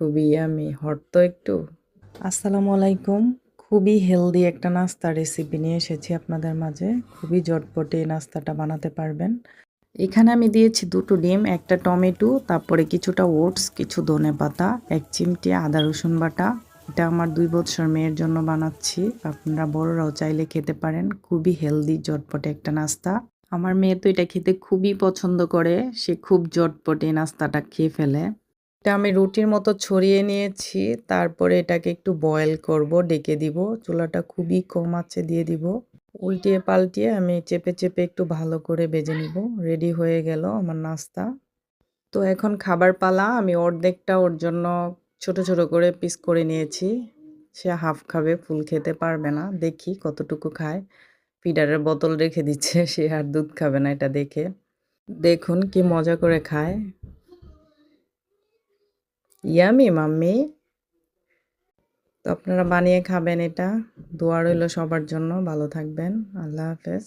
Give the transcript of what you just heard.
খুবই আমি হট তো একটু। আসসালামু আলাইকুম। খুবই হেলদি একটা নাস্তা রেসিপি নিয়ে এসেছি আপনাদের মাঝে। খুবই জটপটে এই নাস্তাটা বানাতে পারবেন। এখানে আমি দিয়েছি দুটো ডিম, একটা টমেটো, তারপরে কিছুটা ওটস, কিছু ধনে পাতা, এক চিমটি আদা রসুন বাটা। এটা আমার দুই বছর মেয়ের জন্য বানাচ্ছি। আপনারা বড়রাও চাইলে খেতে পারেন। খুবই হেলদি জটপটে একটা নাস্তা। আমার মেয়ে তো এটা খেতে খুবই পছন্দ করে। সে খুব জটপটে নাস্তাটা খেয়ে ফেলে। এটা আমি রুটির মতো ছড়িয়ে নিয়েছি। তারপরে এটাকে একটু বয়েল করব, ডেকে দিব। চুলাটা খুবই কম আছে দিয়ে দিব। উল্টিয়ে পাল্টিয়ে আমি চেপে চেপে একটু ভালো করে বেজে নিব। রেডি হয়ে গেল আমার নাস্তা। তো এখন খাবার পালা, আমি অর্ধেকটা ওর জন্য ছোট ছোট করে পিস করে নিয়েছি। সে হাফ খাবে ফুল খেতে পারবে না। দেখি কতটুকু খায়। ফিডারের বোতল রেখে দিচ্ছে, সে আর দুধ খাবে না এটা দেখে। দেখুন কি মজা করে খায়। ইয়ামি মাম্মি তো আপনারা বানিয়ে খাবেন এটা। দোয়া রইল সবার জন্য। ভালো থাকবেন। আল্লাহ হাফেজ।